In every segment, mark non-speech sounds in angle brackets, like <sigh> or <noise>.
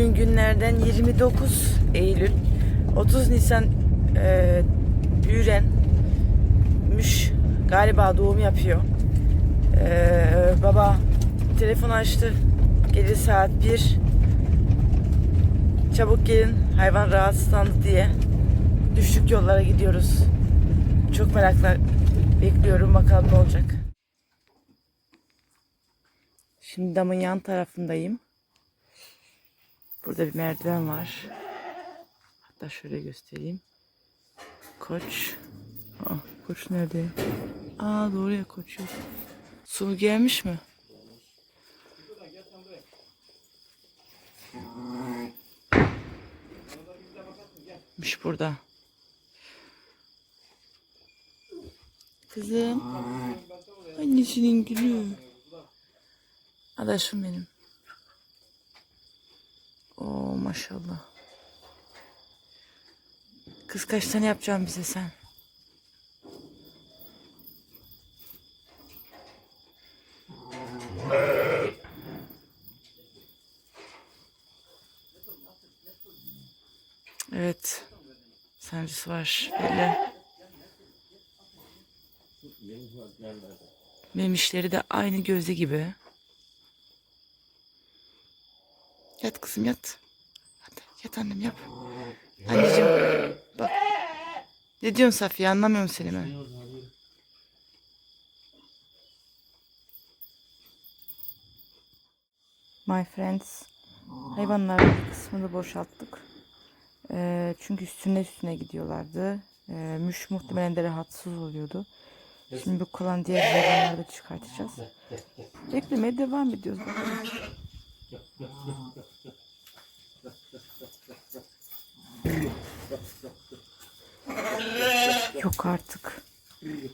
29 Eylül 30 Nisan e, Büren galiba doğum yapıyor. E, baba telefon açtı. Gece saat 1 çabuk gelin hayvan rahatsızlandı diye düştük yollara gidiyoruz. Çok merakla bekliyorum bakalım ne olacak. Şimdi damın yan tarafındayım. Burada bir merdiven var. Hatta şöyle göstereyim. Koç. Aa, koç nerede? Aa doğru ya koç yok. Su gelmiş mi? Miş burada. Kızım. Annesinin gülü. Adaşım benim. Oo maşallah. Kız kaç tane yapacağım bize sen? Evet. Sancısı var. Belli. Benim işleri de aynı gözde gibi. Yat kızım yat. Hadi yat annem yap. Anneciğim bak. Ne diyorsun Safiye anlamıyorum seni ben. My friends. Hayvanların bir kısmını boşalttık. Ee, çünkü üstüne üstüne gidiyorlardı. Ee, müş muhtemelen de rahatsız oluyordu. Şimdi bu kalan diğer hayvanları da çıkartacağız. Beklemeye devam ediyoruz. bakalım. Yok artık.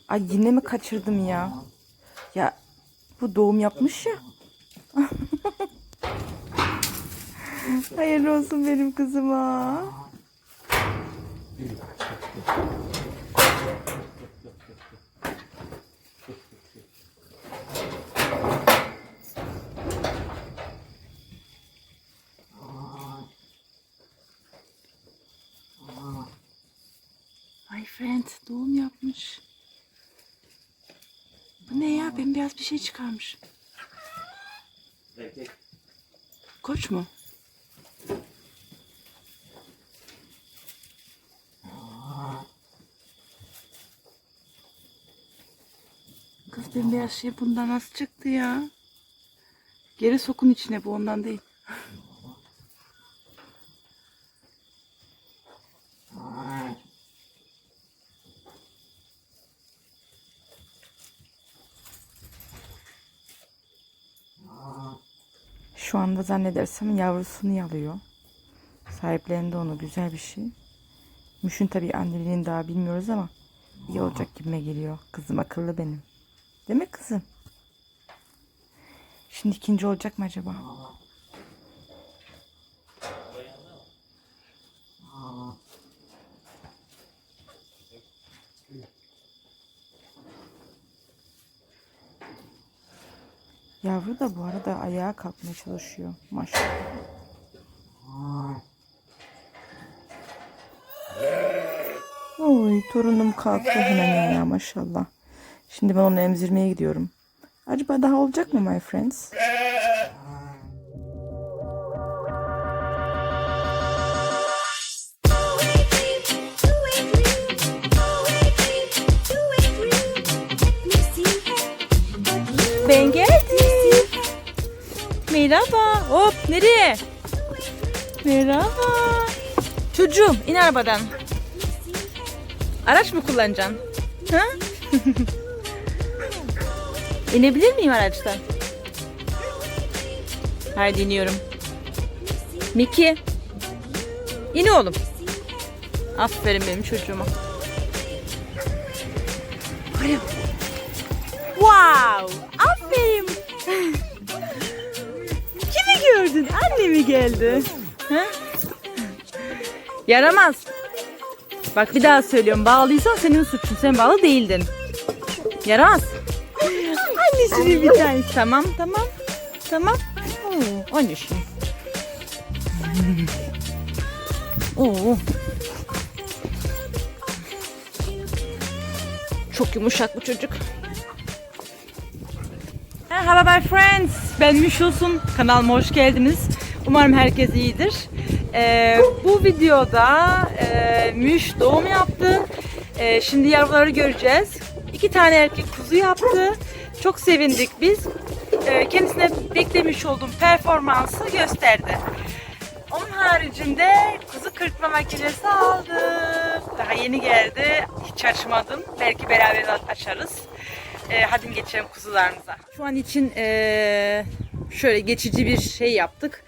Ay yine mi kaçırdım ya? Ya bu doğum yapmış ya. <laughs> Hayırlı olsun benim kızıma. My friend doğum yapmış. Bu ne ya? Bembeyaz bir şey çıkarmış. Koç mu? Kız bembeyaz şey bundan nasıl çıktı ya? Geri sokun içine bu ondan değil. Şu anda zannedersem yavrusunu yalıyor. Sahiplendi onu güzel bir şey. Müşün tabii anneliğini daha bilmiyoruz ama iyi olacak gibime geliyor. Kızım akıllı benim. Değil mi kızım? Şimdi ikinci olacak mı acaba? Yavru da bu arada ayağa kalkmaya çalışıyor. Maşallah. Oy torunum kalktı hemen ya maşallah. Şimdi ben onu emzirmeye gidiyorum. Acaba daha olacak mı my friends? Merhaba. Hop nereye? Merhaba. Çocuğum in arabadan. Araç mı kullanacaksın? Ha? <laughs> İnebilir miyim araçtan? Haydi iniyorum. Miki. İn oğlum. Aferin benim çocuğuma. Wow! Aferin. <laughs> Gördün? Anne mi geldi? Ha? Yaramaz. Bak bir daha söylüyorum. Bağlıysan senin suçun. Sen bağlı değildin. Yaramaz. Annesinin bir tanesi. Tamam tamam. Tamam. Oo, anneciğim. Oo. Çok yumuşak bu çocuk. Merhaba my friends. Ben Müşulsun. Kanalıma hoş geldiniz. Umarım herkes iyidir. Ee, bu videoda e, Müş doğum yaptı. Ee, şimdi yavruları göreceğiz. İki tane erkek kuzu yaptı. Çok sevindik biz. Ee, kendisine beklemiş olduğum performansı gösterdi. Onun haricinde kuzu kırpma makinesi aldım. Daha yeni geldi. Hiç açmadım. Belki beraber açarız. Ee, hadi geçelim kuzularımıza. Şu an için ee, şöyle geçici bir şey yaptık.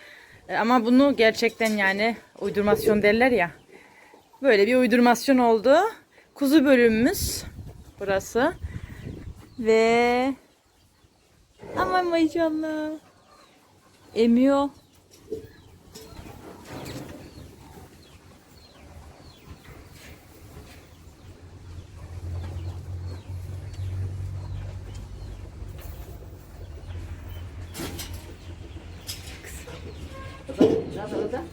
Ee, ama bunu gerçekten yani uydurmasyon derler ya. Böyle bir uydurmasyon oldu. Kuzu bölümümüz burası. Ve aman maşallah. Emiyor. adada.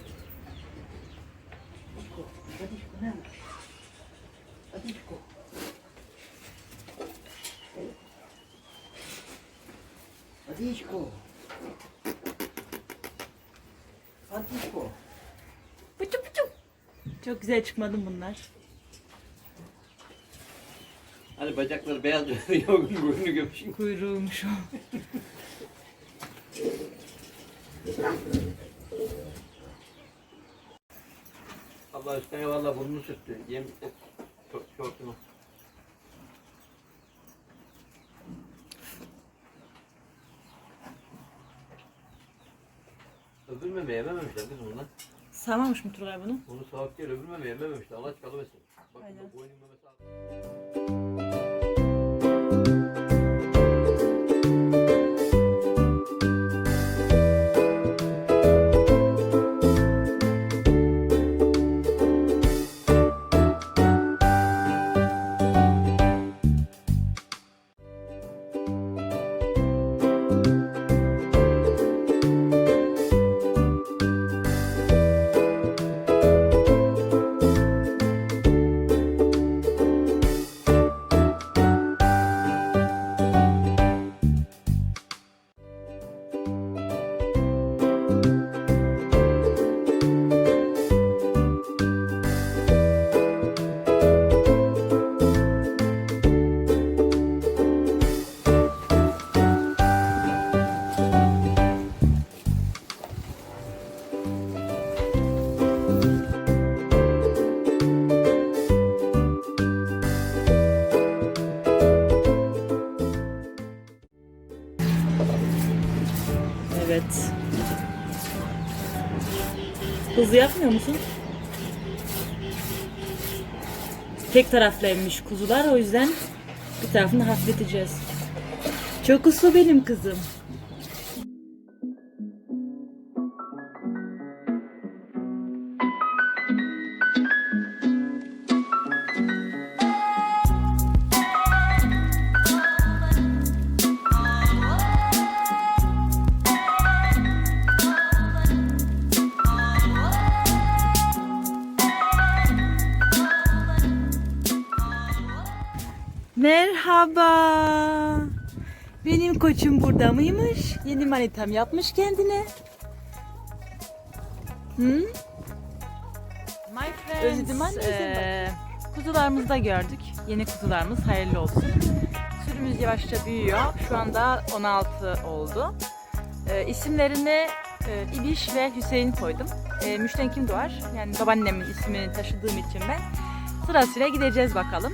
Adişko. Adişko. Pıçı pıçı. Çok güzel çıkmadım bunlar. Hani bacakları beyaz, yorgun burnu gömüşüm. Kuyruğum şu. Sürttü. Yem şortunu. Öbür memeyi yemememişler kız bunlar. Sağmamış mı Turgay bunu? Bunu sağlık değil öbür memeyi yemememişler. Allah çıkalıversin. Bak Aynen. bu boynun memesi ağrıyor. Hızlı yapmıyor musun? Tek taraflıymış kuzular o yüzden bir tarafını hafifleteceğiz. Çok uslu benim kızım. Merhaba. Benim koçum burada mıymış? Yeni manitam yapmış kendine. Hı? My friends, Özledim anne, özledim eee, kuzularımızı da gördük. Yeni kuzularımız hayırlı olsun. Sürümüz yavaşça büyüyor. Şu anda 16 oldu. Eee isimlerini e, İbiş ve Hüseyin koydum. E, Müşten kim doğar? Yani babaannemin ismini taşıdığım için ben. Sırasıyla gideceğiz bakalım.